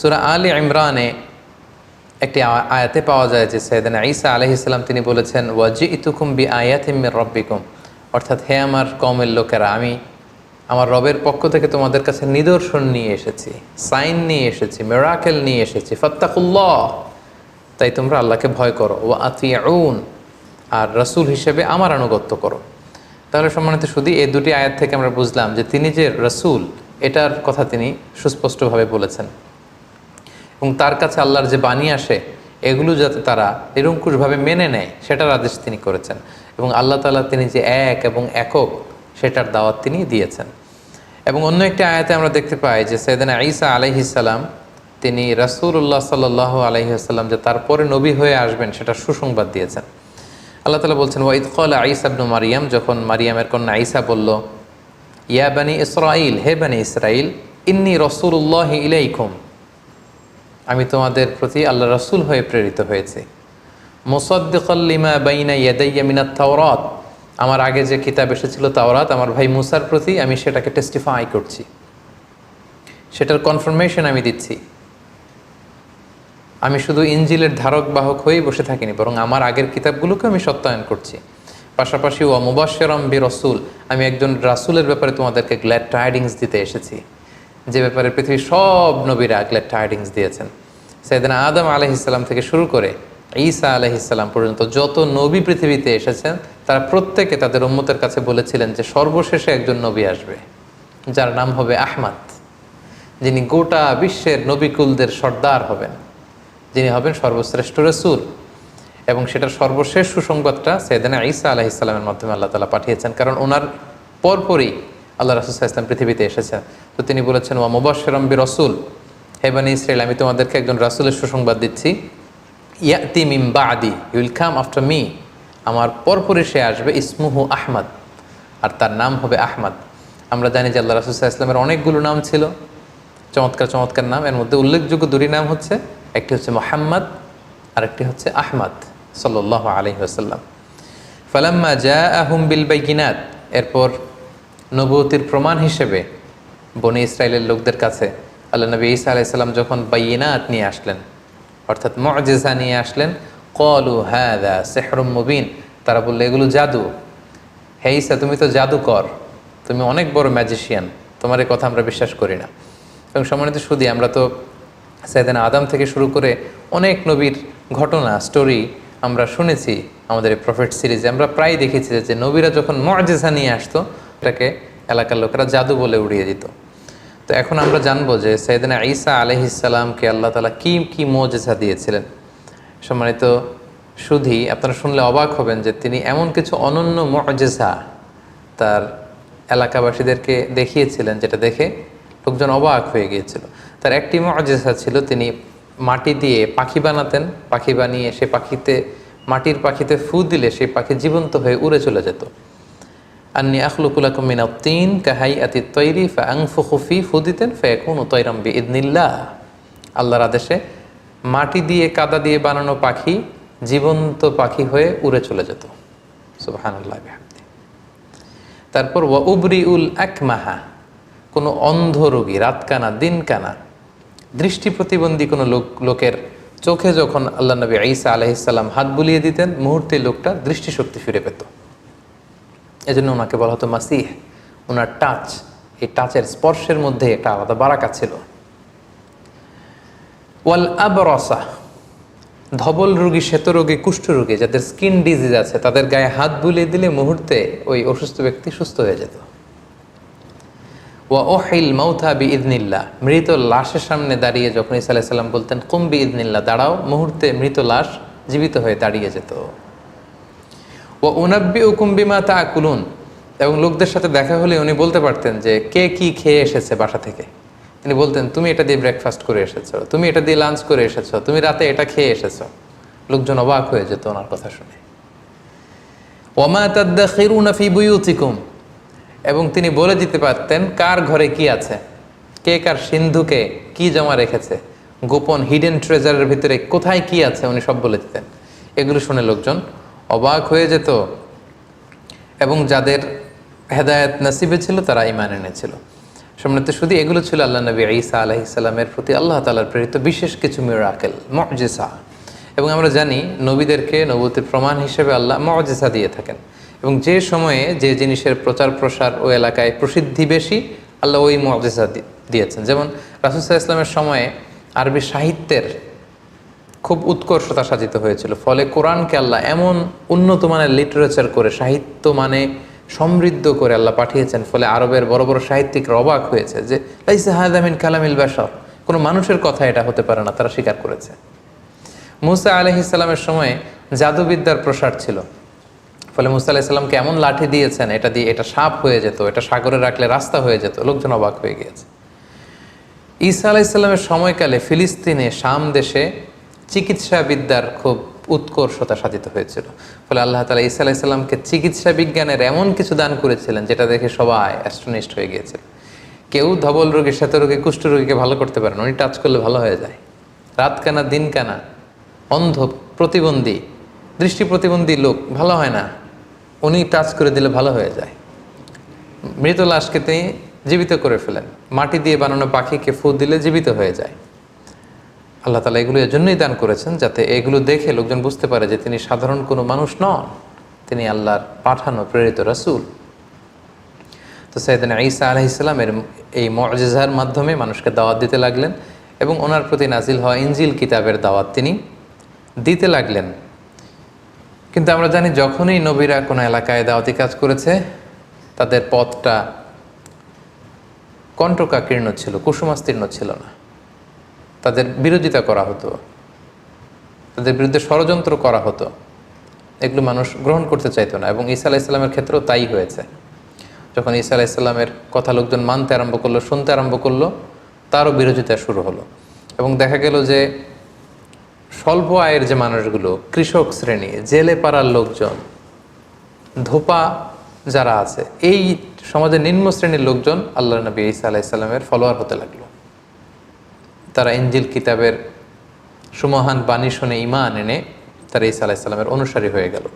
সুরা আলী ইমরানে একটি আয়াতে পাওয়া যায় যে সৈয়দানা ঈসা আলহিসাল্লাম তিনি বলেছেন ওয়াজি ইতুকুম বি আয়াতিমির রব্বিকুম। অর্থাৎ, হে আমার কমের লোকেরা, আমি আমার রবের পক্ষ থেকে তোমাদের কাছে নিদর্শন নিয়ে এসেছি, সাইন নিয়ে এসেছি, মেরাকেল নিয়ে এসেছি, ফত্তাকুল্লাহ। তাই তোমরা আল্লাহকে ভয় করো ও আতিয়াউন আর রসুল হিসেবে আমার আনুগত্য করো। তাহলে সম্মানিত শুধু এই দুটি আয়াত থেকে আমরা বুঝলাম যে তিনি যে রসুল, এটার কথা তিনি সুস্পষ্টভাবে বলেছেন। এবং তার কাছে আল্লাহর যে বাণী আসে, এগুলো যাতে তারা নিরঙ্কুশভাবে মেনে নেয়, সেটার আদেশ তিনি করেছেন। এবং আল্লাহ তালা তিনি যে এক এবং একক, সেটার দাওয়াত তিনি দিয়েছেন। এবং অন্য একটি আয়াতে আমরা দেখতে পাই যে সৈয়দানা ঈসা আলাইহিসাল্লাম তিনি রাসূলুল্লাহ সাল্লাহ আলহিহাল্লাম যে তারপরে নবী হয়ে আসবেন, সেটা সুসংবাদ দিয়েছেন। আল্লাহ তালা বলছেন ওয়াইদ কল আইসা আবনু মারিয়াম যখন মারিয়ামের কন্যা আইসা বলল, ইয়া বানি ইসরাইল হে বানি ইসরাইল ইন্নি রসুল্লাহ ইলাইকুম আমি তোমাদের প্রতি আল্লাহ রসুল হয়ে প্রেরিত হয়েছি। মুসদ্দিকল্লিমা বাইনা ইয়াদাইয়া মিনাত তাওরাত। আমার আগে যে কিতাব এসেছিল তাওরাত, আমার ভাই মুসার প্রতি আমি সেটাকে টেস্টিফাই করছি। সেটার কনফার্মেশন আমি দিচ্ছি। আমি শুধু ইঞ্জিলের ধারক বাহক হয়েই বসে থাকিনি, বরং আমার আগের কিতাবগুলোকে আমি সত্যায়ন করছি। পাশাপাশি ও মুবাশরম বি রসুল, আমি একজন রাসুলের ব্যাপারে তোমাদেরকে গ্ল্যাড টাইডিংস দিতে এসেছি। যে ব্যাপারে পৃথিবীর সব নবীরা গ্ল্যাড টাইডিংস দিয়েছেন। সেদিন আদম আলহিসাল্লাম থেকে শুরু করে ঈসা আলহিসাল্লাম পর্যন্ত যত নবী পৃথিবীতে এসেছেন, তারা প্রত্যেকে তাদের উম্মতের কাছে বলেছিলেন যে সর্বশেষে একজন নবী আসবে, যার নাম হবে আহমাদ। যিনি গোটা বিশ্বের নবিকুলদের সর্দার হবেন। যিনি হবেন সর্বশ্রেষ্ঠ রসুল। এবং সেটার সর্বশেষ সুসংবাদটা সৈয়দানা ঈসা আলাহ ইসলামের মাধ্যমে আল্লাহ তালা পাঠিয়েছেন, কারণ ওনার পরপরই আল্লাহ রাসুল ইসলাম পৃথিবীতে এসেছেন। তো তিনি বলেছেন, ওয়া মুবাশরম বি রসুল হেবানি ইসরায়েল আমি তোমাদেরকে একজন রাসুলের সুসংবাদ দিচ্ছি। ইয়াতি মিম বাদি ইউল কাম আফটার মি আমার পরপরই সে আসবে ইসমুহু আহমদ, আর তার নাম হবে আহমদ। আমরা জানি যে আল্লাহ রাসুল্লাহ ইসলামের অনেকগুলো নাম ছিল। চমৎকার চমৎকার নাম। এর মধ্যে উল্লেখযোগ্য দুটি নাম হচ্ছে, একটি হচ্ছে মোহাম্মদ আর একটি হচ্ছে আহমদ সাল্লাহ আলহি আসাল্লাম ফালাম্মা জা আহুম বিল বাইকিনাত এরপর নবতির প্রমাণ হিসেবে বনে ইসরায়েলের লোকদের কাছে আল্লাহ নবী ঈসা আলাইসাল্লাম যখন বাইনাত নিয়ে আসলেন, অর্থাৎ মজেজা নিয়ে আসলেন কলু হ্যাঁ সেহরম মুবিন, তারা বলল, এগুলো জাদু। হে ঈসা, তুমি তো জাদুকর। তুমি অনেক বড় ম্যাজিশিয়ান তোমার এই কথা আমরা বিশ্বাস করি না। এবং সম্মানিত শুধু আমরা তো সাইদানা আদাম থেকে শুরু করে অনেক নবীর ঘটনা স্টোরি আমরা শুনেছি আমাদের এই প্রফেট সিরিজে আমরা প্রায় দেখেছি যে নবীরা যখন মজেজা নিয়ে আসতো এটাকে এলাকার লোকেরা জাদু বলে উড়িয়ে দিত। তো এখন আমরা জানব যে সৈয়দিনা ঈসা আলহিসাল্লামকে আল্লাহ তালা কি কি মজেজা দিয়েছিলেন। সম্মানিত শুধু আপনারা শুনলে অবাক হবেন যে তিনি এমন কিছু অনন্য মজেজা তার এলাকাবাসীদেরকে দেখিয়েছিলেন, যেটা দেখে লোকজন অবাক হয়ে গিয়েছিল। তার একটি মজেজা ছিল, তিনি মাটি দিয়ে পাখি বানাতেন, পাখি বানিয়ে সে পাখিতে, মাটির পাখিতে ফু দিলে সেই পাখি জীবন্ত হয়ে উড়ে চলে যেত। আন্নি আখলুকুলাকুম তিন কাহাই আতি তৈরি ফা আংফুখুফি ফু দিতেন ফেকুন তৈরাম বি ইদনিল্লাহ আল্লাহর আদেশে মাটি দিয়ে কাদা দিয়ে বানানো পাখি জীবন্ত পাখি হয়ে উড়ে চলে যেত। তারপর ওয়া উবরি উল একমাহা কোনো অন্ধ রোগী, রাতকানা, দিনকানা, দৃষ্টি প্রতিবন্ধী কোনো লোক, লোকের চোখে যখন আল্লাহ নবী ঈসা আলহিসাল্লাম হাত বুলিয়ে দিতেন, মুহূর্তে লোকটা দৃষ্টিশক্তি ফিরে পেত। এজন্য ওনাকে বলা হতো মাসিহ। ওনার টাচ এই টাচের স্পর্শের মধ্যে একটা আলাদা বারাকা ছিল। ওয়াল আবরসা, ধবল রোগী, শ্বেত রোগী, কুষ্ঠ রোগী, যাদের স্কিন ডিজিজ আছে, তাদের গায়ে হাত বুলিয়ে দিলে মুহূর্তে ওই অসুস্থ ব্যক্তি সুস্থ হয়ে যেত। ওয়া ওহিল মৌথা বি ইদনিল্লা মৃত লাশের সামনে দাঁড়িয়ে যখন ইসা আলাইসাল্লাম বলতেন কুম্বি ইদনিল্লা দাঁড়াও। মুহূর্তে মৃত লাশ জীবিত হয়ে দাঁড়িয়ে যেত। ও উনাব্বি উকুম্বিমা তা আকুলুন এবং লোকদের সাথে দেখা হলে উনি বলতে পারতেন যে, কে কি খেয়ে এসেছে বাসা থেকে? তিনি বলতেন, তুমি এটা দিয়ে ব্রেকফাস্ট করে এসেছ, তুমি এটা দিয়ে লাঞ্চ করে এসেছ, তুমি রাতে এটা খেয়ে এসেছ। লোকজন অবাক হয়ে যেত ওনার কথা শুনে। ওমা এবং তিনি বলে দিতে পারতেন, কার ঘরে কি আছে? কে কার সিন্ধুকে কি জমা রেখেছে? গোপন হিডেন ট্রেজারের ভিতরে কোথায় কি আছে? উনি সব বলে দিতেন। এগুলো শুনে লোকজন অবাক হয়ে যেত এবং যাদের হেদায়েত নসিবে ছিল, তারা ইমান এনেছিল। সম্মানিত শুধু এগুলো ছিল আল্লাহ নবী ঈসা আলাইসাল্লামের প্রতি আল্লাহ তালার প্রেরিত বিশেষ কিছু মিরাকেল মজেসা এবং আমরা জানি নবীদেরকে নবতির প্রমাণ হিসেবে আল্লাহ মজেসা দিয়ে থাকেন। এবং যে সময়ে যে জিনিসের প্রচার প্রসার ও এলাকায় প্রসিদ্ধি বেশি, আল্লাহ ওই মজেসা দিয়েছেন। যেমন রাসুসাহ ইসলামের সময়ে আরবি সাহিত্যের খুব উৎকর্ষতা সাজিত হয়েছিল। ফলে কোরআনকে আল্লাহ এমন উন্নত মানের লিটারেচার করে, সাহিত্য মানে সমৃদ্ধ করে আল্লাহ পাঠিয়েছেন। ফলে আরবের বড় বড় সাহিত্যিকরা অবাক হয়েছে যে হায়দামিন কালামিল বাসর কোনো মানুষের কথা এটা হতে পারে না, তারা স্বীকার করেছে। মুসা আলহ ইসলামের সময়ে জাদুবিদ্যার প্রসার ছিল। ফলে মুসা আলাহিসাল্লামকে এমন লাঠি দিয়েছেন, এটা দিয়ে এটা সাপ হয়ে যেত, এটা সাগরে রাখলে রাস্তা হয়ে যেত, লোকজন অবাক হয়ে গিয়েছে। ঈসা আলাইসাল্লামের সময়কালে ফিলিস্তিনে শাম দেশে চিকিৎসা বিদ্যার খুব উৎকর্ষতা সাধিত হয়েছিল। ফলে আল্লাহ তালা ঈসা আলাইসাল্লামকে চিকিৎসা বিজ্ঞানের এমন কিছু দান করেছিলেন, যেটা দেখে সবাই অ্যাস্ট্রোনিস্ট হয়ে গিয়েছিল। কেউ ধবল রোগী, শ্বেত রোগী, কুষ্ঠ রোগীকে ভালো করতে পারেন উনি টাচ করলে ভালো হয়ে যায়। রাত কানা দিন কানা অন্ধ, প্রতিবন্ধী, দৃষ্টি প্রতিবন্ধী লোক, ভালো হয় না, উনি টাচ করে দিলে ভালো হয়ে যায়। মৃত লাশকে তিনি জীবিত করে ফেলেন। মাটি দিয়ে বানানো পাখিকে ফু দিলে জীবিত হয়ে যায়। আল্লাহ তালা এগুলো এজন্যই দান করেছেন যাতে এগুলো দেখে লোকজন বুঝতে পারে যে তিনি সাধারণ কোনো মানুষ নন। তিনি আল্লাহর পাঠানো প্রেরিত রাসুল। তো সৈয়দিন ঈসা আলহ ইসলামের এই মজেজার মাধ্যমে মানুষকে দাওয়াত দিতে লাগলেন এবং ওনার প্রতি নাজিল হওয়া ইঞ্জিল কিতাবের দাওয়াত তিনি দিতে লাগলেন। কিন্তু আমরা জানি যখনই নবীরা কোনো এলাকায় দাওয়াতি কাজ করেছে, তাদের পথটা কণ্ঠকাকীর্ণ ছিল, কুসুমাস্তীর্ণ ছিল না। তাদের বিরোধিতা করা হতো। তাদের বিরুদ্ধে ষড়যন্ত্র করা হতো। এগুলো মানুষ গ্রহণ করতে চাইতো না এবং ঈসা আলাইসাল্লামের ক্ষেত্রেও তাই হয়েছে। যখন ঈসা আলাইসাল্লামের কথা লোকজন মানতে আরম্ভ করল, শুনতে আরম্ভ করল, তারও বিরোধিতা শুরু হলো। এবং দেখা গেল যে স্বল্প আয়ের যে মানুষগুলো, কৃষক শ্রেণি, জেলে পাড়ার লোকজন, ধোপা যারা আছে, এই সমাজের নিম্ন শ্রেণির লোকজন আল্লাহ নবী ঈসা আলাইসাল্লামের ফলোয়ার হতে লাগল। তারা ইঞ্জিল কিতাবের সুমহান বাণী শুনে ইমান এনে তারা ঈসা আলাইসাল্লামের অনুসারী হয়ে গেল।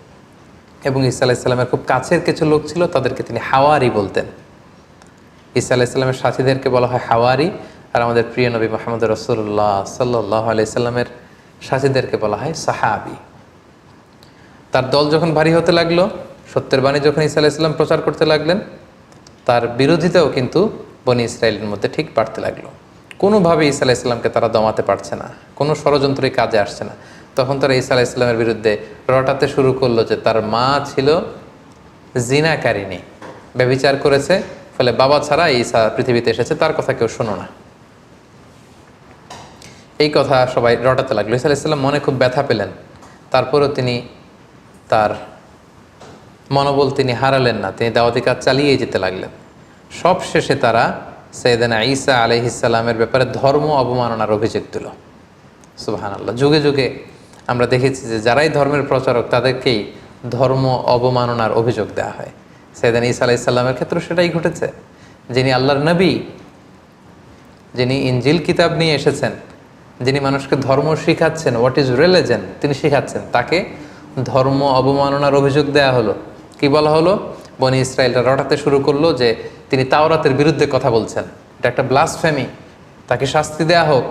এবং ঈসা আলাইসাল্লামের খুব কাছের কিছু লোক ছিল, তাদেরকে তিনি হাওয়ারি বলতেন। ঈসা আলাইসাল্লামের সাথীদেরকে বলা হয় হাওয়ারি, আর আমাদের প্রিয় নবী মোহাম্মদ রসুল্লাহ সাল্লাহ আলাইসাল্লামের সাথীদেরকে বলা হয় সাহাবি। তার দল যখন ভারী হতে লাগল, সত্যের বাণী যখন ঈসা আলাইসাল্লাম প্রচার করতে লাগলেন, তার বিরোধিতাও কিন্তু বনি ইসরায়েলের মধ্যে ঠিক বাড়তে লাগল। কোনোভাবে ঈসা আলাইসাল্লামকে তারা দমাতে পারছে না, কোনো ষড়যন্ত্রই কাজে আসছে না। তখন তারা ঈসা আলাইসাল্লামের বিরুদ্ধে রটাতে শুরু করল যে তার মা ছিল জিনাকারিনী ব্যবিচার করেছে, ফলে বাবা ছাড়া ঈসা পৃথিবীতে এসেছে, তার কথা কেউ শোনো না। এই কথা সবাই রটাতে লাগল। ঈসা আলাইসাল্লাম মনে খুব ব্যথা পেলেন। তারপরেও তিনি তার মনোবল তিনি হারালেন না, তিনি দাওয়াতি কাজ চালিয়ে যেতে লাগলেন। সব শেষে তারা সৈয়দানা ঈসা আলহিসাল্লামের ব্যাপারে ধর্ম অবমাননার অভিযোগ দিল। সুবাহান আল্লাহ যুগে যুগে আমরা দেখেছি যে যারাই ধর্মের প্রচারক, তাদেরকেই ধর্ম অবমাননার অভিযোগ দেওয়া হয়। সৈয়দান ঈসা আলাইসাল্লামের ক্ষেত্রে সেটাই ঘটেছে। যিনি আল্লাহর নবী, যিনি ইঞ্জিল কিতাব নিয়ে এসেছেন, যিনি মানুষকে ধর্ম শিখাচ্ছেন হোয়াট ইজ রিলিজেন তিনি শিখাচ্ছেন, তাকে ধর্ম অবমাননার অভিযোগ দেয়া হলো। কি বলা হলো? বনি ইসরায়েলরা রটাতে শুরু করল যে তিনি তাওরাতের বিরুদ্ধে কথা বলছেন। এটা একটা ব্লাসফেমি তাকে শাস্তি দেয়া হোক,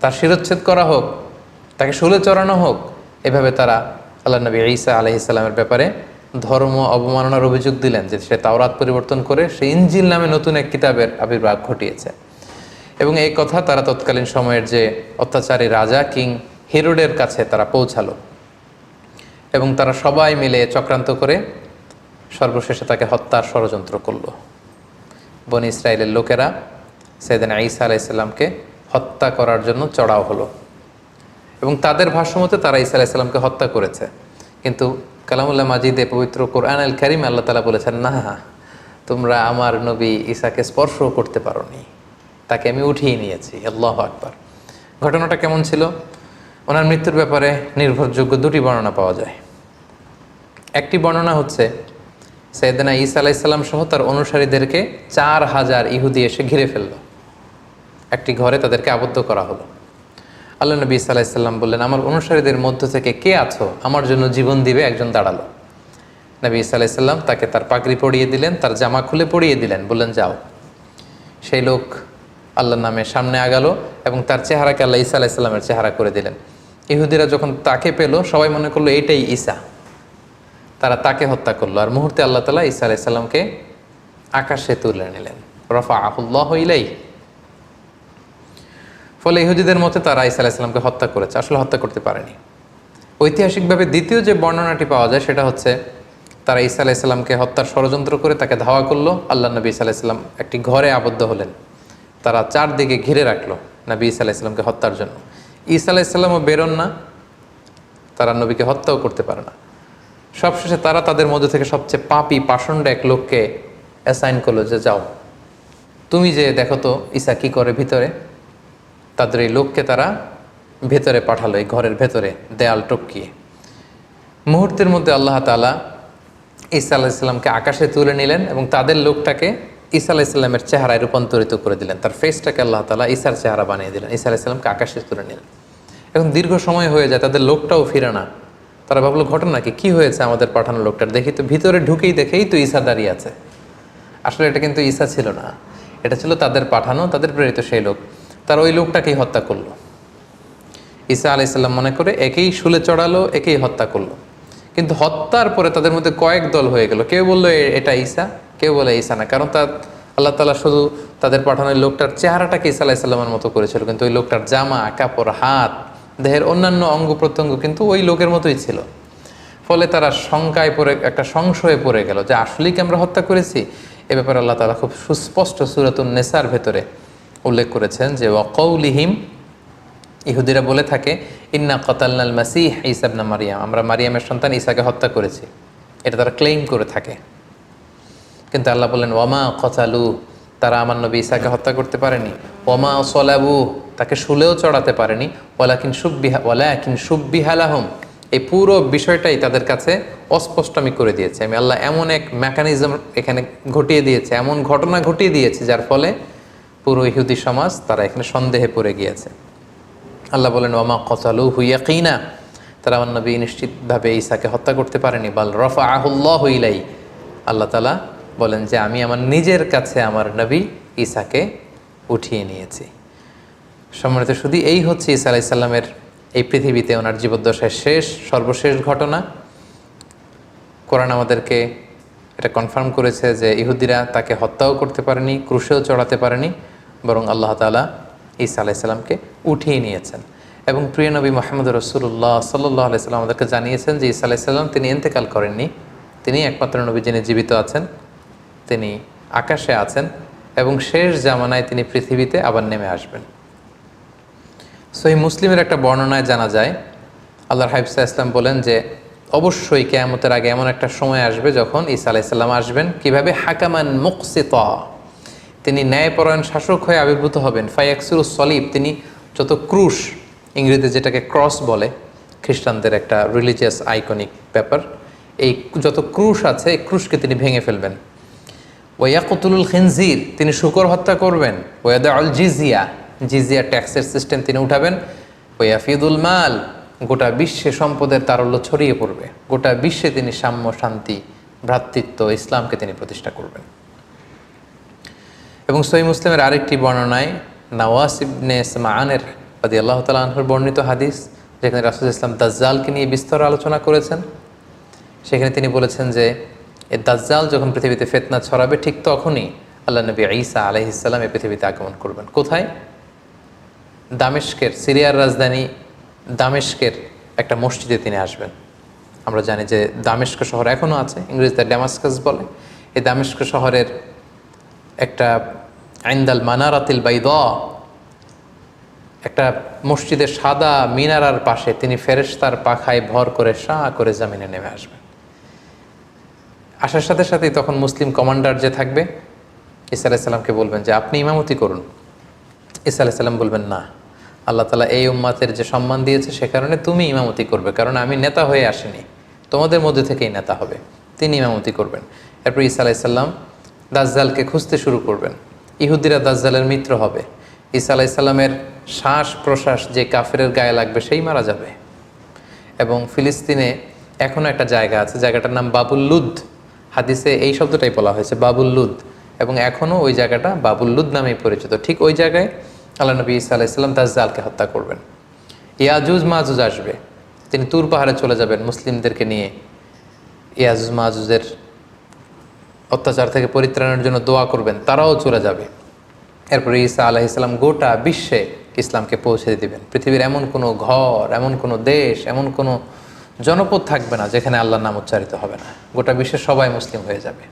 তার শিরোচ্ছেদ করা হোক, তাকে শুলে চড়ানো হোক, এভাবে তারা আল্লাহ নবী ঈসা আলহি ইসলামের ব্যাপারে ধর্ম অবমাননার অভিযোগ দিলেন যে সে তাওরাত পরিবর্তন করে সে ইঞ্জিল নামে নতুন এক কিতাবের আবির্ভাব ঘটিয়েছে। এবং এই কথা তারা তৎকালীন সময়ের যে অত্যাচারী রাজা কিং হিরোডের কাছে তারা পৌঁছালো। এবং তারা সবাই মিলে চক্রান্ত করে সর্বশেষে তাকে হত্যার ষড়যন্ত্র করল। বনি ইসরায়েলের লোকেরা সেদিন ঈসা আলাইসাল্লামকে হত্যা করার জন্য চড়াও হলো এবং তাদের ভাষ্যমতে তারা ঈসা আলাইসাল্লামকে হত্যা করেছে। কিন্তু কালামুল্লাহ মাজিদে পবিত্র কোরআন আল করিম আল্লাহ তালা বলেছেন, না, তোমরা আমার নবী ঈসাকে স্পর্শ করতে পারোনি। তাকে আমি উঠিয়ে নিয়েছি। আল্লাহ আকবার। ঘটনাটা কেমন ছিল? ওনার মৃত্যুর ব্যাপারে নির্ভরযোগ্য দুটি বর্ণনা পাওয়া যায়। একটি বর্ণনা হচ্ছে সৈয়দনা ঈসা আলাইসাল্লাম সহ তার অনুসারীদেরকে চার হাজার ইহুদি এসে ঘিরে ফেলল। একটি ঘরে তাদেরকে আবদ্ধ করা হলো। আল্লাহ নবী ঈসা আলাইসাল্লাম বললেন, আমার অনুসারীদের মধ্য থেকে কে আছো? আমার জন্য জীবন দিবে একজন দাঁড়াল। নবী ঈসা আলাইসাল্লাম তাকে তার পাগড়ি পরিয়ে দিলেন, তার জামা খুলে পরিয়ে দিলেন, বললেন, যাও। সেই লোক আল্লাহর নামে সামনে আগালো এবং তার চেহারাকে আল্লাহ ঈসা আলাইসাল্লামের চেহারা করে দিলেন। ইহুদিরা যখন তাকে পেল, সবাই মনে করল এইটাই ঈসা। তারা তাকে হত্যা করল। আর মুহূর্তে আল্লাহ তালা ঈসা আলাইসাল্লামকে আকাশে তুলে নিলেন। রফা আহুল্লাহ ইলাই ফলে ইহুদিদের মতে তারা ঈসা আলাইসাল্লামকে হত্যা করেছে। আসলে হত্যা করতে পারেনি। ঐতিহাসিকভাবে দ্বিতীয় যে বর্ণনাটি পাওয়া যায় সেটা হচ্ছে, তারা ঈসা আলাইসাল্লামকে হত্যার ষড়যন্ত্র করে তাকে ধাওয়া করল। আল্লাহ নবী ঈসা আলাইসাল্লাম একটি ঘরে আবদ্ধ হলেন। তারা চারদিকে ঘিরে রাখল নবী ঈসা আলাইসাল্লামকে হত্যার জন্য। ঈসা আলাইসাল্লামও বেরোন না। তারা নবীকে হত্যাও করতে পারে না। সবশেষে তারা তাদের মধ্যে থেকে সবচেয়ে পাপি পাষণ্ড এক লোককে অ্যাসাইন করল যে, যাও, তুমি যে দেখো তো ঈসা কী করে ভিতরে? তাদের এই লোককে তারা ভেতরে পাঠালো, এই ঘরের ভেতরে দেয়াল টপকিয়ে। মুহূর্তের মধ্যে আল্লাহ তালা ঈসা আলাইসাল্লামকে আকাশে তুলে নিলেন এবং তাদের লোকটাকে ঈসা আলাইসাল্লামের চেহারায় রূপান্তরিত করে দিলেন। তার ফেসটাকে আল্লাহ তালা ঈসার চেহারা বানিয়ে দিলেন, ঈসা আলাইসাল্লামকে আকাশে তুলে নিলেন। এখন দীর্ঘ সময় হয়ে যায়, তাদের লোকটাও ফিরে না। তারা ভাবলো, ঘটনা কি? কী হয়েছে আমাদের পাঠানো লোকটার? দেখি তো ভিতরে ঢুকেই দেখেই তো ঈসা দাঁড়িয়ে আছে। আসলে এটা কিন্তু ঈসা ছিল না। এটা ছিল তাদের পাঠানো, তাদের প্রেরিত সেই লোক। তারা ওই লোকটাকেই হত্যা করল। ঈসা আলাইসাল্লাম মনে করে একেই শুলে চড়ালো, একেই হত্যা করল। কিন্তু হত্যার পরে তাদের মধ্যে কয়েক দল হয়ে গেল। কেউ বলল এটা ঈসা কেউ বলে ঈসা না। কারণ তার, আল্লাহ তালা শুধু তাদের পাঠানো লোকটার চেহারাটাকে ঈসা আলাইসাল্লামের মতো করেছিল। কিন্তু ওই লোকটার জামা, কাপড়, হাত দেহের অন্যান্য অঙ্গ প্রত্যঙ্গ কিন্তু ওই লোকের মতোই ছিল। ফলে তারা শঙ্কায় পড়ে, একটা সংশয়ে পড়ে গেল যে আসলেই কি আমরা হত্যা করেছি? এ ব্যাপারে আল্লাহ তালা খুব সুস্পষ্ট সুরাতুন নেসার ভেতরে উল্লেখ করেছেন যে, ওয়াকৌলিহিম ইহুদিরা বলে থাকে, ইন্না কতালনাল মাসিহ ইসাবনা মারিয়াম আমরা মারিয়ামের সন্তান ঈসাকে হত্যা করেছি। এটা তারা ক্লেইম করে থাকে। কিন্তু আল্লাহ বলেন, ওয়ামা কতালু তারা আমার নবী ঈসাকে হত্যা করতে পারেনি। ওমা সলাবু, তাকে শুলেও চড়াতে পারেনি। ওলাকিন সুব্বিহা ওলাকিন সুব্বিহালাহম এই পুরো বিষয়টাই তাদের কাছে অস্পষ্ট আমি করে দিয়েছি। আমি আল্লাহ এমন এক মেকানিজম এখানে ঘটিয়ে দিয়েছে, এমন ঘটনা ঘটিয়ে দিয়েছে, যার ফলে পুরো ইহুদি সমাজ তারা এখানে সন্দেহে পড়ে গিয়েছে। আল্লাহ বলেন, ওমা কতালু হুইয়া কিনা তারা আমার নবী নিশ্চিতভাবে ঈসাকে হত্যা করতে পারেনি। বাল রফা আহুল্লাহ হইলাই আল্লাহ তালা বলেন যে আমি আমার নিজের কাছে আমার নবী ঈসাকে উঠিয়ে নিয়েছি। সম্মানিত শুধু এই হচ্ছে ঈসা আলাইসাল্লামের এই পৃথিবীতে ওনার জীবদ্দশায় শেষ, সর্বশেষ ঘটনা। কোরআন আমাদেরকে এটা কনফার্ম করেছে যে ইহুদিরা তাকে হত্যাও করতে পারেনি, ক্রুশেও চড়াতে পারেনি, বরং আল্লাহ তালা ঈসা আলাইসাল্লামকে উঠিয়ে নিয়েছেন। এবং প্রিয় নবী মোহাম্মদ রসুল্লাহ সাল্লাহ আলাইসাল্লাম আমাদেরকে জানিয়েছেন যে ঈসা আলাইসাল্লাম তিনি এন্তেকাল করেননি। তিনি একমাত্র নবী যিনি জীবিত আছেন। তিনি আকাশে আছেন এবং শেষ জামানায় তিনি পৃথিবীতে আবার নেমে আসবেন। সহি মুসলিমের একটা বর্ণনায় জানা যায়, আল্লাহর হাইফসা ইসলাম বলেন যে, অবশ্যই কেয়ামতের আগে এমন একটা সময় আসবে যখন ঈসা আলাইসাল্লাম আসবেন, কীভাবে? হাকামান মুকসিত, তিনি ন্যায়পরায়ণ শাসক হয়ে আবির্ভূত হবেন। ফাইয়াকসুরুস সলিব, তিনি যত ক্রুশ, ইংরেজিতে যেটাকে ক্রস বলে, খ্রিস্টানদের একটা রিলিজিয়াস আইকনিক ব্যাপার, এই যত ক্রুশ আছে, এই ক্রুশকে তিনি ভেঙে ফেলবেন। ওয়াকুতুল খিনজির, তিনি শুকর হত্যা করবেন। ওয়াদা আল জিজিয়া জিজিয়া ট্যাক্সের সিস্টেম তিনি উঠাবেন। ওয়াফিদুল মাল, গোটা বিশ্বে সম্পদের তারল্য ছড়িয়ে পড়বে। গোটা বিশ্বে তিনি সাম্য, শান্তি, ভ্রাতৃত্ব, ইসলামকে তিনি প্রতিষ্ঠা করবেন। এবং সই মুসলিমের আরেকটি বর্ণনায় নওয়াস ইবনে ইসমাআনের আদি আল্লাহ তালাহর বর্ণিত হাদিস, যেখানে রাসুল ইসলাম দাজ্জালকে নিয়ে বিস্তর আলোচনা করেছেন। সেখানে তিনি বলেছেন যে এ দাজ্জাল যখন পৃথিবীতে ফেতনা ছড়াবে, ঠিক তখনই আল্লাহ নবী ঈসা আলহিসাল্লাম এই পৃথিবীতে আগমন করবেন। কোথায়? দামেস্কের সিরিয়ার রাজধানী দামেস্কের একটা মসজিদে তিনি আসবেন। আমরা জানি যে দামেস্ক শহর এখনও আছে ইংরেজিতে ড্যামাস্কাস বলে। এই দামেস্ক শহরের একটা আইন্দাল মানারাতিল বাইদ, একটা মসজিদের সাদা মিনারার পাশে তিনি ফেরেশতার পাখায় ভর করে শাহ করে জামিনে নেমে আসবেন। আসার সাথে সাথেই তখন মুসলিম কমান্ডার যে থাকবে ইসা আলাইসাল্লামকে বলবেন যে, আপনি ইমামতি করুন। ইসা আলাইসাল্লাম বলবেন, না। আল্লাহ তালা এই উম্মাতের যে সম্মান দিয়েছে, সে কারণে তুমি ইমামতি করবে, কারণ আমি নেতা হয়ে আসিনি। তোমাদের মধ্যে থেকেই নেতা হবে। তিনি ইমামতি করবেন। এরপর ইসা আলাইসাল্লাম দাজ্জালকে খুঁজতে শুরু করবেন। ইহুদিরা দাজ্জালের মিত্র হবে। ইসা আলাইসাল্লামের শ্বাস প্রশ্বাস যে কাফেরের গায়ে লাগবে, সেই মারা যাবে। এবং ফিলিস্তিনে এখনও একটা জায়গা আছে, জায়গাটার নাম বাবুল লুদ। হাদিসে এই শব্দটাই বলা হয়েছে, বাবুল লুদ। এবং এখনও ওই জায়গাটা বাবুল্লুদ নামেই পরিচিত। ঠিক ওই জায়গায় আল্লাহ নবী ইসা আলাইসাল্লাম দাজ্জালকে হত্যা করবেন। ইয়াজুজ মাজুজ আসবে। তিনি তুর পাহাড়ে চলে যাবেন মুসলিমদেরকে নিয়ে। ইয়াজুজ মাজুজের অত্যাচার থেকে পরিত্রাণের জন্য দোয়া করবেন, তারাও চলে যাবে। এরপরে ঈসা আলাহ ইসলাম গোটা বিশ্বে ইসলামকে পৌঁছে দিবেন। পৃথিবীর এমন কোনো ঘর, এমন কোনো দেশ, এমন কোনো জনপদ থাকবে না যেখানে আল্লাহর নাম উচ্চারিত হবে না। গোটা বিশ্বের সবাই মুসলিম হয়ে যাবে।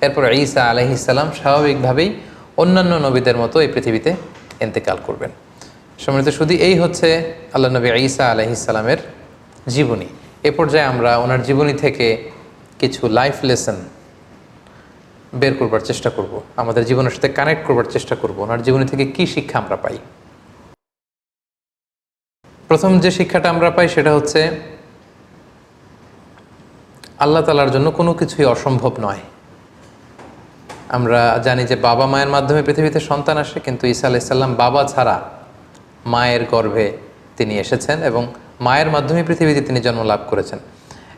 এরপর ঈসা আলহ ইসলাম স্বাভাবিকভাবেই অন্যান্য নবীদের মতো এই পৃথিবীতে এন্তেকাল করবেন। সম্মানিত শুধু এই হচ্ছে আল্লাহ নবী ঈসা আলহ ইসলামের জীবনী। এ পর্যায়ে আমরা ওনার জীবনী থেকে কিছু লাইফ লেসন বের করবার চেষ্টা করব। আমাদের জীবনের সাথে কানেক্ট করবার চেষ্টা করব। ওনার জীবনী থেকে কি শিক্ষা আমরা পাই? প্রথম যে শিক্ষাটা আমরা পাই সেটা হচ্ছে আল্লাহ তালার জন্য কোনো কিছুই অসম্ভব নয়। আমরা জানি যে বাবা মায়ের মাধ্যমে পৃথিবীতে সন্তান আসে, কিন্তু ঈসা আলাইসাল্লাম বাবা ছাড়া মায়ের গর্ভে তিনি এসেছেন এবং মায়ের মাধ্যমে পৃথিবীতে তিনি জন্ম লাভ করেছেন।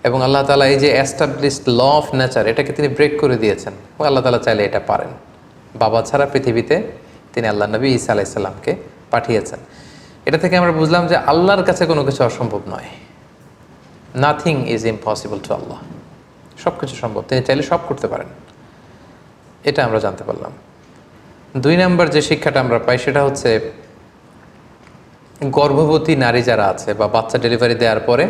এবং আল্লাহ তালা এই যে অ্যাস্টাবলিশড ল অফ নেচার এটাকে তিনি ব্রেক করে দিয়েছেন ও আল্লাহ তালা চাইলে এটা পারেন। বাবা ছাড়া পৃথিবীতে তিনি আল্লাহ নবী ঈসা আলাইসাল্লামকে পাঠিয়েছেন। এটা থেকে আমরা বুঝলাম যে আল্লাহর কাছে কোনো কিছু অসম্ভব নয়। Nothing is impossible to Allah সব কিছু সম্ভব। তিনি চাইলে সব করতে পারেন। এটা আমরা জানতে পারলাম। দুই নাম্বার যে শিক্ষাটা আমরা পাই সেটা হচ্ছে গর্ভবতী নারী যারা আছে বা বাচ্চা ডেলিভারি দেওয়ার পরে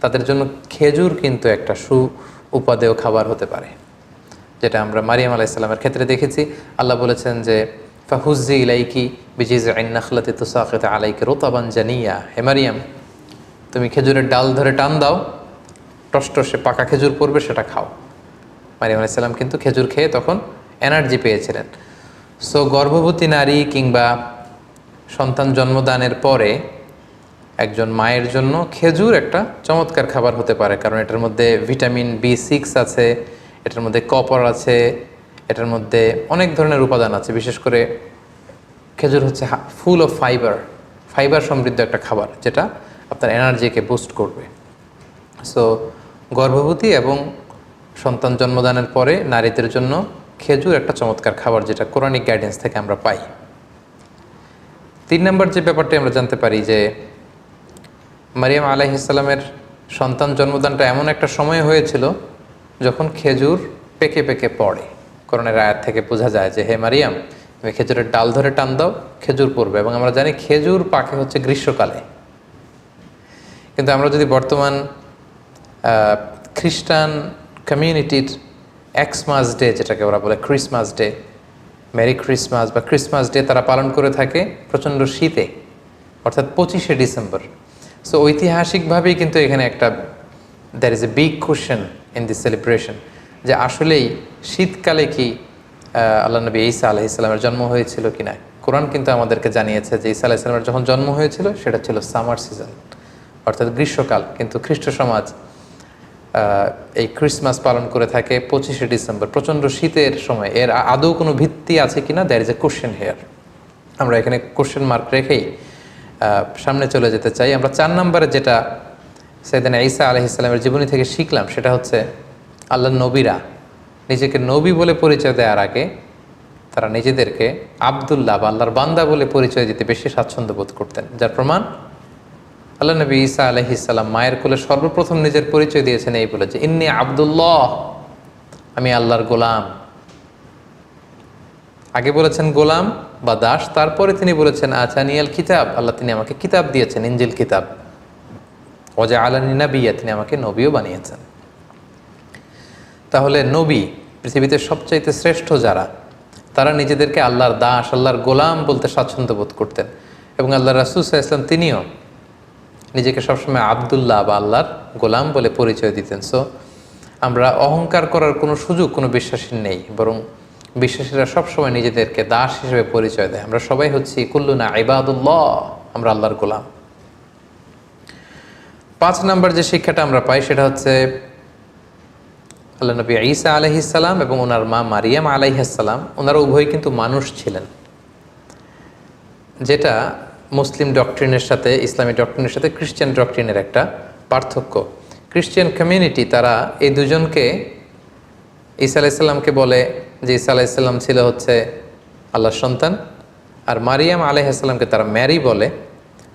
তাদের জন্য খেজুর কিন্তু একটা সু উপাদেয় খাবার হতে পারে। যেটা আমরা মারিয়াম আলাইসাল্লামের ক্ষেত্রে দেখেছি। আল্লাহ বলেছেন যে ফাহুজি ইলাইকি বিজিজ আইনাখলাতে তুসাকেতে আলাইকে রোতাবান জানিয়া। হে মারিয়াম, তুমি খেজুরের ডাল ধরে টান দাও। টসটসে পাকা খেজুর পড়বে, সেটা খাও। মারিয়াম আলাইসাল্লাম কিন্তু খেজুর খেয়ে তখন এনার্জি পেয়েছিলেন। সো গর্ভবতী নারী কিংবা সন্তান জন্মদানের পরে একজন মায়ের জন্য খেজুর একটা চমৎকার খাবার হতে পারে, কারণ এটার মধ্যে ভিটামিন বি সিক্স আছে, এটার মধ্যে কপার আছে, এটার মধ্যে অনেক ধরনের উপাদান আছে। বিশেষ করে খেজুর হচ্ছে ফুল অফ ফাইবার ফাইবার সমৃদ্ধ একটা খাবার, যেটা আপনার এনার্জিকে বুস্ট করবে। সো গর্ভবতী এবং সন্তান জন্মদানের পরে নারীদের জন্য খেজুর একটা চমৎকার খাবার যেটা কোরআনিক গাইডেন্স থেকে আমরা পাই। তিন নম্বর যে ব্যাপারটি আমরা জানতে পারি যে মারিয়াম আলাইহিসাল্লামের সন্তান জন্মদানটা এমন একটা সময় হয়েছিল যখন খেজুর পেকে পেকে পড়ে। করণের আয়াত থেকে বোঝা যায় যে, হে মারিয়াম, তুমি খেজুরের ডাল ধরে টান দাও, খেজুর পড়বে। এবং আমরা জানি খেজুর পাকে হচ্ছে গ্রীষ্মকালে। কিন্তু আমরা যদি বর্তমান খ্রিস্টান কমিউনিটির এক্সমাস ডে যেটাকে ওরা বলে ক্রিসমাস ডে মেরি ক্রিসমাস বা ক্রিসমাস ডে তারা পালন করে থাকে প্রচণ্ড শীতে, অর্থাৎ পঁচিশে ডিসেম্বর। সো ঐতিহাসিকভাবেই কিন্তু এখানে একটা there is a big question in this celebration যে আসলেই শীতকালে কি আল্লাহ নবী ঈসা আলাহ ইসলামের জন্ম হয়েছিল কি না কোরআন কিন্তু আমাদেরকে জানিয়েছে যে ঈসা আলাহ ইসলামের যখন জন্ম হয়েছিল, সেটা ছিল সামার সিজন অর্থাৎ গ্রীষ্মকাল, কিন্তু খ্রিস্ট সমাজ এই ক্রিসমাস পালন করে থাকে পঁচিশে ডিসেম্বর প্রচণ্ড শীতের সময়। এর আদৌ কোনো ভিত্তি আছে কিনা? There is a question here আমরা এখানে কোশ্চেন মার্ক রেখেই সামনে চলে যেতে চাই। আমরা চার নম্বরে যেটা সেদিন ঈসা আলহ ইসলামের জীবনী থেকে শিখলাম, সেটা হচ্ছে আল্লাহ নবীরা নিজেকে নবী বলে পরিচয় দেওয়ার আগে তারা নিজেদেরকে আবদুল্লাহ বা আল্লাহর বান্দা বলে পরিচয় দিতে বেশি স্বাচ্ছন্দ্য বোধ করতেন। যার প্রমাণ? আল্লাহ নবী ঈসা আলহিসাল্লাম মায়ের কোলে সর্বপ্রথম নিজের পরিচয় দিয়েছেন, এই বলে যে, ইন্নি আবদুল্লাহ, আমি আল্লাহর গোলাম। আগে বলেছেন গোলাম বা দাস, তারপরে তিনি বলেছেন আচানিয়াল কিতাব। আল্লাহ তিনি আমাকে কিতাব দিয়েছেন ইঞ্জিল কিতাব। অজা আলানি নাবিয়া, তিনি আমাকে নবীও বানিয়েছেন। তাহলে নবী পৃথিবীতে সবচাইতে শ্রেষ্ঠ যারা, তারা নিজেদেরকে আল্লাহর দাস, আল্লাহর গোলাম বলতে স্বাচ্ছন্দ্য বোধ করতেন। এবং আল্লাহ রাসুল ইসলাম তিনিও নিজেকে সবসময় আবদুল্লাহ বা আল্লাহর গোলাম বলে পরিচয় দিতেন। সো আমরা অহংকার করার কোনো সুযোগ, কোনো বিশ্বাসীর নেই। বরং বিশ্বাসীরা সবসময় নিজেদেরকে দাস হিসেবে পরিচয় দেয়। আমরা সবাই হচ্ছি, কুল্লুনা ইবাদুল্লাহ আমরা আল্লাহর গোলাম। পাঁচ নাম্বার যে শিক্ষাটা আমরা পাই, সেটা হচ্ছে আল্লাহ নবী ঈসা আলহিসাল্লাম এবং ওনার মা মারিয়াম আলাইহাসাল্লাম ওনারা উভয় কিন্তু মানুষ ছিলেন। যেটা মুসলিম ডক্ট্রিনের সাথে, ইসলামী ডক্ট্রিনের সাথে খ্রিস্টান ডক্ট্রিনের একটা পার্থক্য। খ্রিস্টান কমিউনিটি তারা এই দুজনকে ঈসা আলাইসাল্লামকে বলে যে ঈসা আলাইসাল্লাম ছিল হচ্ছে আল্লাহর সন্তান আর মারিয়াম আলাইসাল্লামকে তারা ম্যারি বলে।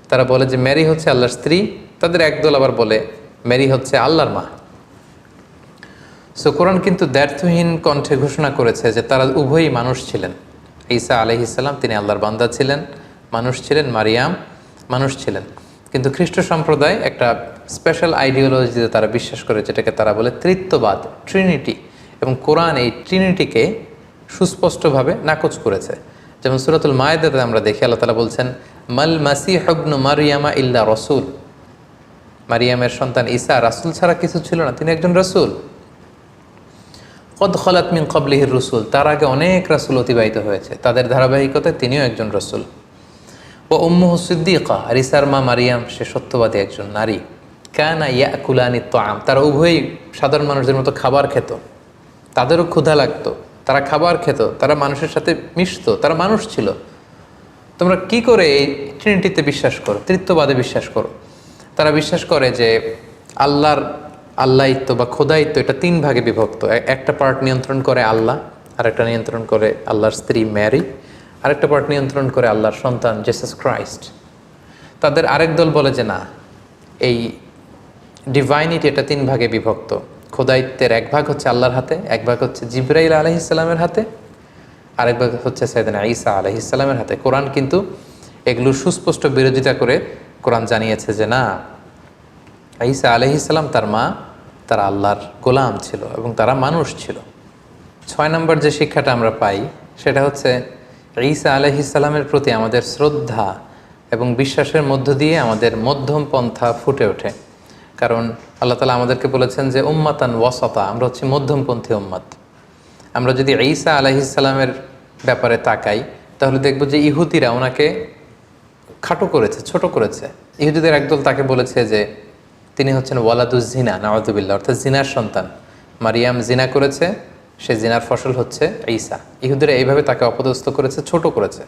তারা বলে যে ম্যারি হচ্ছে আল্লাহর স্ত্রী, তাদের একদল আবার বলে ম্যারি হচ্ছে আল্লাহর মা। সো কোরআন কিন্তু দ্ব্যর্থহীন কণ্ঠে ঘোষণা করেছে যে তারা উভয়ই মানুষ ছিলেন। ঈসা আলহিসাল্লাম তিনি আল্লাহর বান্দা ছিলেন। মানুষ ছিলেন মারিয়াম, মানুষ ছিলেন। কিন্তু খ্রিস্ট সম্প্রদায় একটা স্পেশাল আইডিওলজিতে তারা বিশ্বাস করে, যেটাকে তারা বলে তৃত্ববাদ ট্রিনিটি এবং কোরআন এই ট্রিনিটিকে সুস্পষ্টভাবে নাকচ করেছে। যেমন সুরাতুল মায়েদাতে আমরা দেখি, আল্লাহ তালা বলছেন, মাল মাসি হবনু মারিয়ামা ইল্লা রসুল। মারিয়ামের সন্তান ঈসা রাসুল ছাড়া কিছু ছিল না, তিনি একজন রসুল। কদ খলাত মিন কবলিহির রসুল। তার আগে অনেক রাসুল অতিবাহিত হয়েছে। তাদের ধারাবাহিকতায় তিনিও একজন রসুল। ও উম্মুহ সিদ্দিকা আর ইসার মা মারিয়াম, সে সত্যবাদী একজন নারী। কানা ইয়া কুলানি তাম তারা উভয়ই সাধারণ মানুষদের মতো খাবার খেত। তাদেরও ক্ষুধা লাগতো। তারা খাবার খেত, তারা মানুষের সাথে মিশতো, তারা মানুষ ছিল। তোমরা কি করে এই ট্রিনিটিতে বিশ্বাস করো? তৃত্ববাদে বিশ্বাস করো। তারা বিশ্বাস করে যে আল্লাহর আল্লাহিত্ব বা খোদায়িত্ব এটা তিন ভাগে বিভক্ত। একটা পার্ট নিয়ন্ত্রণ করে আল্লাহ আর একটা নিয়ন্ত্রণ করে আল্লাহর স্ত্রী ম্যারি। আরেকটা পার্ট নিয়ন্ত্রণ করে আল্লাহর সন্তান জেসাস ক্রাইস্ট তাদের আরেক দল বলে যে, না, এই ডিভাইনিটি এটা তিন ভাগে বিভক্ত। খোদায়িত্বের এক ভাগ হচ্ছে আল্লাহর হাতে, এক ভাগ হচ্ছে জিব্রাইল আলহিসাল্লামের হাতে, আরেক ভাগ হচ্ছে সৈয়দনা ঈসা আলহিসাল্লামের হাতে। কোরআন কিন্তু এগুলো সুস্পষ্ট বিরোধিতা করে কোরআন জানিয়েছে যে, না, ঈসা আলহিসাল্লাম তার মা, তারা আল্লাহর গোলাম ছিল এবং তারা মানুষ ছিল। ছয় নম্বর যে শিক্ষাটা আমরা পাই, সেটা হচ্ছে ঈসা আলহিসাল্লামের প্রতি আমাদের শ্রদ্ধা এবং বিশ্বাসের মধ্য দিয়ে আমাদের মধ্যম পন্থা ফুটে ওঠে। কারণ আল্লাহ তালা আমাদেরকে বলেছেন যে, উম্মাতান ওয়াসতা আমরা হচ্ছে মধ্যমপন্থী উম্মাত। আমরা যদি ঈসা আলহিসাল্লামের ব্যাপারে তাকাই, তাহলে দেখব যে ইহুদিরা ওনাকে খাটো করেছে, ছোট করেছে। ইহুদিদের একদল তাকে বলেছে যে, তিনি হচ্ছেন ওয়ালাদুজ জিনা নওয়াজুবিল্লা অর্থাৎ জিনার সন্তান। মারিয়াম জিনা করেছে সে জিনার ফসল হচ্ছে ঈসা। ইহুদিরা এইভাবে তাকে অপদস্থ করেছে, ছোট করেছে।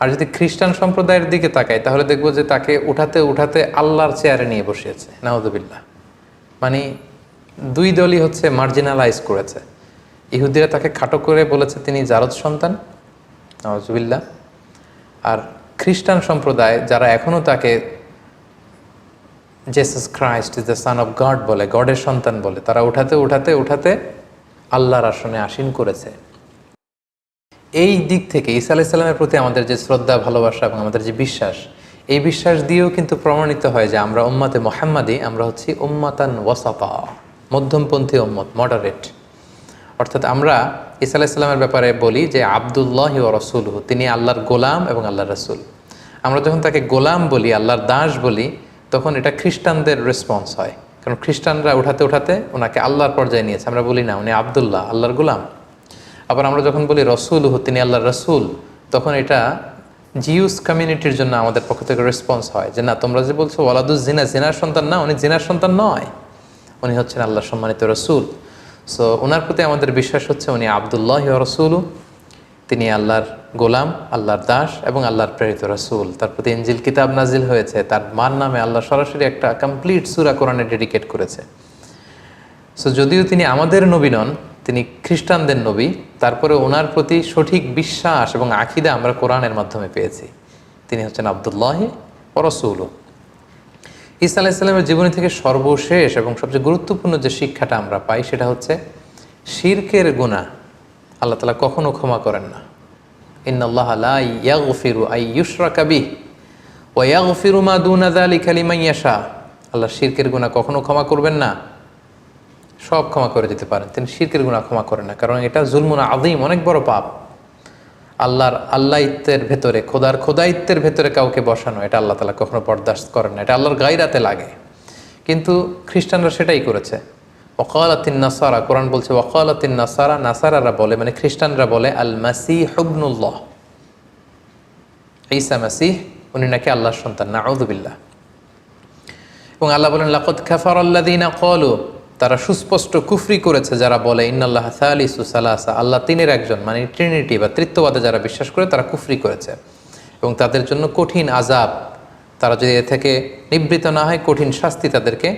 আর যদি খ্রিস্টান সম্প্রদায়ের দিকে তাকাই, তাহলে দেখব যে তাকে উঠাতে উঠাতে আল্লাহর চেয়ারে নিয়ে বসিয়েছে। নাউদুবিল্লাহ মানে দুই দলই হচ্ছে মার্জিনালাইজ করেছে। ইহুদিরা তাকে খাটো করে বলেছে, তিনি জারদ সন্তান। নওয়াজুবিল্লাহ আর খ্রিস্টান সম্প্রদায় যারা এখনও তাকে Jesus Christ is the son of God বলে, গডের সন্তান বলে, তারা উঠাতে উঠাতে উঠাতে আল্লাহর আসনে আসীন করেছে। এই দিক থেকে ঈসা আলাইসাল্লামের প্রতি আমাদের যে শ্রদ্ধা, ভালোবাসা এবং আমাদের যে বিশ্বাস, এই বিশ্বাস দিয়েও কিন্তু প্রমাণিত হয় যে আমরা উম্মাতে মোহাম্মদী, আমরা হচ্ছি উম্মাতান ওয়াসাতা, মধ্যমপন্থী উম্মত মডারেট অর্থাৎ আমরা ঈসা আলাইসাল্লামের ব্যাপারে বলি যে আবদুল্লাহ ও রসুল তিনি আল্লাহর গোলাম এবং আল্লাহর রসুল। আমরা যখন তাকে গোলাম বলি, আল্লাহর দাস বলি তখন এটা খ্রিস্টানদের রেসপন্স হয়। কারণ খ্রিস্টানরা উঠাতে উঠাতে ওনাকে আল্লাহর পর্যায়ে নিয়েছে। আমরা বলি না, উনি আবদুল্লাহ, আল্লাহর গোলাম। আবার আমরা যখন বলি রসুল তিনি আল্লাহর রসুল, তখন এটা জিউস কমিউনিটির জন্য আমাদের পক্ষ থেকে রেসপন্স হয় যে, না, তোমরা যে বলছো ওয়ালাদুজ জিনা, জিনার সন্তান না, উনি জিনার সন্তান নয়। উনি হচ্ছেন আল্লাহর সম্মানিত রসুল। সো ওনার প্রতি আমাদের বিশ্বাস হচ্ছে উনি আবদুল্লাহ রসুল তিনি আল্লাহর গোলাম, আল্লাহর দাস এবং আল্লাহর প্রেরিত রসুল। তার প্রতি ইঞ্জিল কিতাব নাজিল হয়েছে। তার মার নামে আল্লাহ সরাসরি একটা কমপ্লিট সুরা কোরআনে ডেডিকেট করেছে। সো যদিও তিনি আমাদের নবী নন, তিনি খ্রিস্টানদের নবী, তারপরে ওনার প্রতি সঠিক বিশ্বাস এবং আখিদা আমরা কোরআনের মাধ্যমে পেয়েছি। তিনি হচ্ছেন আবদুল্লাহ রসুল ঈসা আলাইসাল্লামের জীবনী থেকে সর্বশেষ এবং সবচেয়ে গুরুত্বপূর্ণ যে শিক্ষাটা আমরা পাই, সেটা হচ্ছে, শিরকের গুণা আল্লাহ তালা কখনো ক্ষমা করেন না। ইন্নআল্লাহ ইয়াগফিরু আই ইউশরাকা বিহ ওয়া ইয়াগফিরু মা দুনা যালিকা লিমান ইয়াশা। আল্লাহ শিরকের গুনাহ কখনো ক্ষমা করবেন না। সব ক্ষমা করে দিতে পারেন, তিনি শিরকের গুনাহ ক্ষমা করেন না, কারণ এটা জুলমুনা আদিম অনেক বড় পাপ। আল্লাহর আল্লাহিত্বের ভেতরে, খোদার খোদাইত্বের ভেতরে কাউকে বসানো, এটা আল্লাহ তালা কখনো বরদাস্ত করেন না, এটা আল্লাহর গাইরাতে লাগে। কিন্তু খ্রিস্টানরা সেটাই করেছে। ওকালাতিন নাসারা, কোরআন বলছে ওকালাতিন নাসারা, নাসারারা বলে মানে খ্রিস্টানরা বলে আল মাসি হবনুল্লাহ ঈসা মাসিহ, উনি নাকি আল্লাহর সন্তান নাউদুবিল্লাহ এবং আল্লাহ বলেন লাকত খাফার আল্লাদিনা কলু তারা সুস্পষ্ট কুফরি করেছে যারা বলে, ইন্নাল্লাহ সালিসু সালাসা, আল্লাহ তিনের একজন মানে ট্রিনিটি বা তৃত্ববাদে যারা বিশ্বাস করে, তারা কুফরি করেছে। এবং তাদের জন্য কঠিন আজাব তারা যদি এ থেকে নিবৃত না হয়, কঠিন শাস্তি তাদেরকে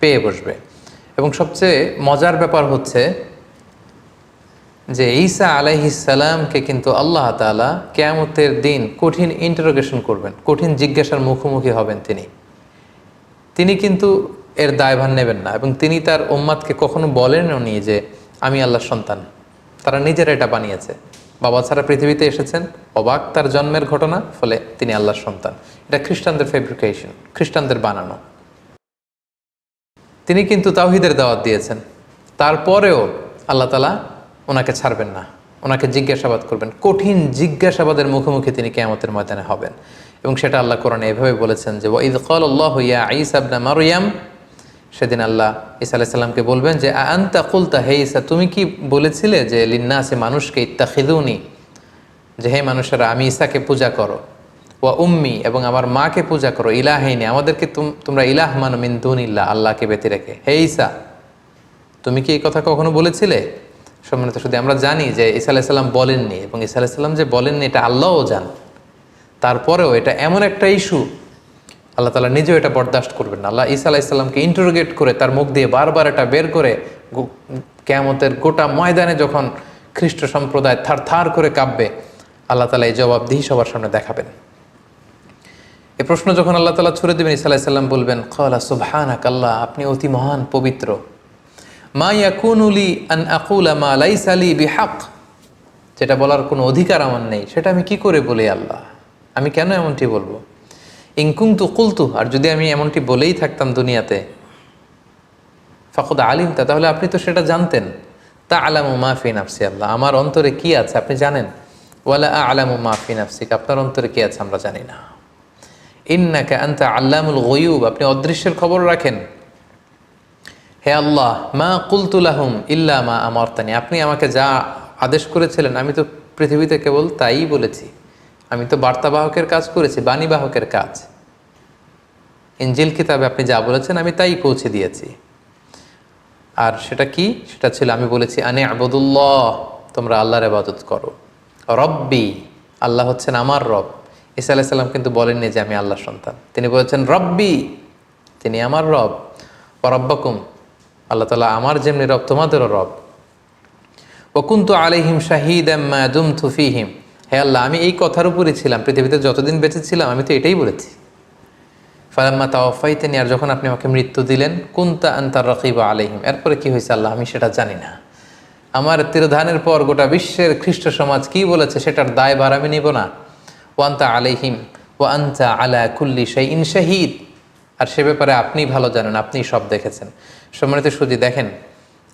পেয়ে বসবে। এবং সবচেয়ে মজার ব্যাপার হচ্ছে যে ঈসা আলাইহিসালামকে কিন্তু আল্লাহ তাআলা কেয়ামতের দিন কঠিন ইন্টারোগেশন করবেন, কঠিন জিজ্ঞাসার মুখোমুখি হবেন তিনি। তিনি কিন্তু এর দায়ভার নেবেন না এবং তিনি তার উম্মাদকে কখনো বলেনও নি যে আমি আল্লাহর সন্তান। তারা নিজেরা এটা বানিয়েছে। বাবা ছাড়া পৃথিবীতে এসেছেন, অবাক তার জন্মের ঘটনা, ফলে তিনি আল্লাহর সন্তান। এটা খ্রিস্টানদের ফেব্রিকেশন খ্রিস্টানদের বানানো। তিনি কিন্তু তাওহিদের দাওয়াত দিয়েছেন। তারপরেও আল্লাহ তালা ওনাকে ছাড়বেন না। ওনাকে জিজ্ঞাসাবাদ করবেন। কঠিন জিজ্ঞাসাবাদের মুখোমুখি তিনি কেয়ামতের ময়দানে হবেন। এবং সেটা আল্লাহ কোরআনে এভাবে বলেছেন যে ওয়াইদ কল আল্লাহ ইয়া আইসাবনা মারিয়াম সেদিন আল্লাহ ইসা আলাইসাল্লামকে বলবেন যে আন্তা কুলতা, হে ইসা তুমি কি বলেছিলে যে, লিন্নাসে মানুষকে ইত্তাখিদুনি? যে, হে মানুষেরা, আমি ঈসাকে পূজা করো। ওয়া উম্মি এবং আমার মাকে পূজা করো ইলাহিনী আমাদেরকে তুম- তোমরা ইলাহ মানো, মিন দুন ইল্লাহ আল্লাহকে বেঁধে রেখে। হে ঈসা, তুমি কি এই কথা কখনো বলেছিলে? সম্মানিত শুধু আমরা জানি যে ঈসা আলাইসাল্লাম বলেননি এবং ঈসা আলাইসাল্লাম যে বলেননি, এটা আল্লাহও জান। তারপরেও এটা এমন একটা ইস্যু, আল্লাহ তালা নিজেও এটা বরদাস্ত করবেন না। আল্লাহ ঈসা আলাইসাল্লামকে ইন্টারোগেট করে তার মুখ দিয়ে বারবার এটা বের করে কেয়ামতের গোটা ময়দানে যখন খ্রিস্ট সম্প্রদায় থার থার করে কাঁপবে, আল্লাহ তালা এই জবাবদিহি সবার সামনে দেখাবেন। এ প্রশ্ন যখন আল্লাহ তালা ছুড়ে দেবেন ইসা আলাইসাল্লাম বলবেন কলা সুবহান আল্লাহ আপনি অতি মহান, পবিত্র। মা ইয়াকুনুলি আন আকুলা মা লাইসা লি বিহাক। যেটা বলার কোনো অধিকার আমার নেই, সেটা আমি কি করে বলি আল্লাহ? আমি কেন এমনটি বলব? ইনকুং তু কুলতু, আর যদি আমি এমনটি বলেই থাকতাম দুনিয়াতে, ফাকুদ আলিম তা তাহলে আপনি তো সেটা জানতেন। তা আলামু মাফি নাফসি আল্লাহ, আমার অন্তরে কি আছে আপনি জানেন? ওয়ালা আলামু মাফি নাফসিক, আপনার অন্তরে কি আছে আমরা জানি না। ইন্নাকা আল্লামুল গয়ুব, আপনি অদৃশ্যের খবর রাখেন। হে আল্লাহ, মা কুলতুলাহুম ইল্লা মা আমারতানি। আপনি আমাকে যা আদেশ করেছিলেন, আমি তো পৃথিবীতে কেবল তাই বলেছি। আমি তো বার্তাবাহকের কাজ করেছি, বাণীবাহকের কাজ। ইঞ্জিল কিতাবে আপনি যা বলেছেন, আমি তাই পৌঁছে দিয়েছি। আর সেটা কি? সেটা ছিল, আমি বলেছি, আনে আবদুল্লাহ, তোমরা আল্লাহর আবাদত করো। রব্বি, আল্লাহ হচ্ছেন আমার রব। ইসা আলাইসাল্লাম কিন্তু বলেননি যে আমি আল্লাহর সন্তান। তিনি বলেছেন, রব্বি, তিনি আমার রব। রব্বাকুম, আল্লাহ তালা আমার যেমনি রব, তোমাদেরও রব। ওকুন্তু আলাইহিম শাহিদ দুম থুফিহিম হে আল্লাহ, আমি এই কথার উপরই ছিলাম, পৃথিবীতে যতদিন বেঁচে ছিলাম, আমি তো এটাই বলেছি। ফালাম্মা তাওয়াফাইতেনি, আর যখন আপনি আমাকে মৃত্যু দিলেন, কুন্তা আন্তার রকিবা আলাইহিম। এরপরে কি হয়েছে আল্লাহ, আমি সেটা জানি না। আমার তিরোধানের পর গোটা বিশ্বের খ্রিস্ট সমাজ কি বলেছে, সেটার দায়ভার আমি নিব না। ওয়ান্তা আলাইহিম ও আন্তা আলা কুল্লি ইন শাহিদ। আর সে ব্যাপারে আপনি ভালো জানেন, আপনি সব দেখেছেন। সম্মানিত সুজি দেখেন,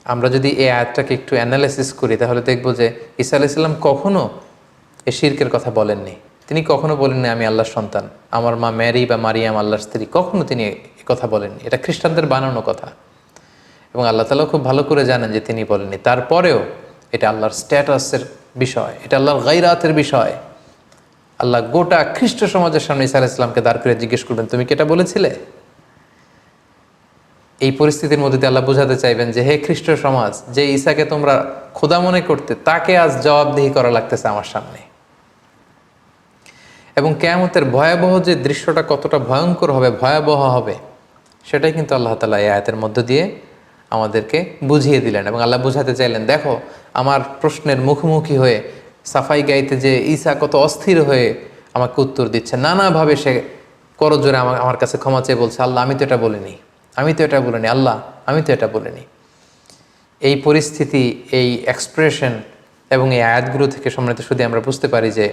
আমরা যদি এই আয়াতটাকে একটু অ্যানালাইসিস করি, তাহলে দেখব যে ঈসা আলাইসাল্লাম কখনো এ শির্কের কথা বলেননি। তিনি কখনো বলেননি, আমি আল্লাহর সন্তান, আমার মা ম্যারি বা মারিয়াম আল্লাহর স্ত্রী। কখনো তিনি এ কথা বলেননি। এটা খ্রিস্টানদের বানানো কথা। এবং আল্লাহ তালা খুব ভালো করে জানেন যে তিনি বলেননি। তারপরেও এটা আল্লাহর স্ট্যাটাসের বিষয়, এটা আল্লাহর গাইরাতের বিষয়। আল্লাহ গোটা খ্রিস্ট সমাজের সামনে ইসা ইসলামকে দাঁড় করে জিজ্ঞেস করবেন, তুমি কি এটা বলেছিলে? এই পরিস্থিতির মধ্যে দিয়ে আল্লাহ বোঝাতে চাইবেন যে, হে খ্রিস্ট সমাজ, যে ঈসাকে তোমরা খোদা মনে করতে, তাকে আজ জবাবদিহি করা লাগতেছে আমার সামনে। এবং কেয়ামতের ভয়াবহ যে দৃশ্যটা কতটা ভয়ঙ্কর হবে, ভয়াবহ হবে, সেটাই কিন্তু আল্লাহ তালা এই আয়াতের মধ্য দিয়ে আমাদেরকে বুঝিয়ে দিলেন এবং আল্লাহ বুঝাতে চাইলেন, দেখো, আমার প্রশ্নের মুখোমুখি হয়ে সাফাই গাইতে যে ঈসা কত অস্থির হয়ে আমাকে উত্তর দিচ্ছে। নানাভাবে সে করজোরে আমার আমার কাছে ক্ষমা চেয়ে বলছে, আল্লাহ, আমি তো এটা বলিনি। আমি তো এটা বলিনি। আল্লাহ, আমি তো এটা বলিনি। এই পরিস্থিতি, এই এক্সপ্রেশন এবং এই আয়াতগুলো থেকে সম্মানিত শুধু আমরা বুঝতে পারি যে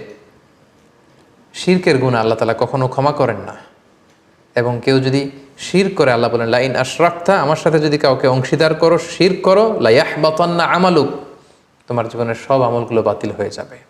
শিরকের গুণ আল্লাহ তালা কখনো ক্ষমা করেন না। এবং কেউ যদি শির করে, আল্লাহ বলেন, লাইন আশরাক্তা, আমার সাথে যদি কাউকে অংশীদার করো, শির করো লাইয়াহ বাতান্না আমালুক। তোমার জীবনের সব আমলগুলো বাতিল হয়ে যাবে।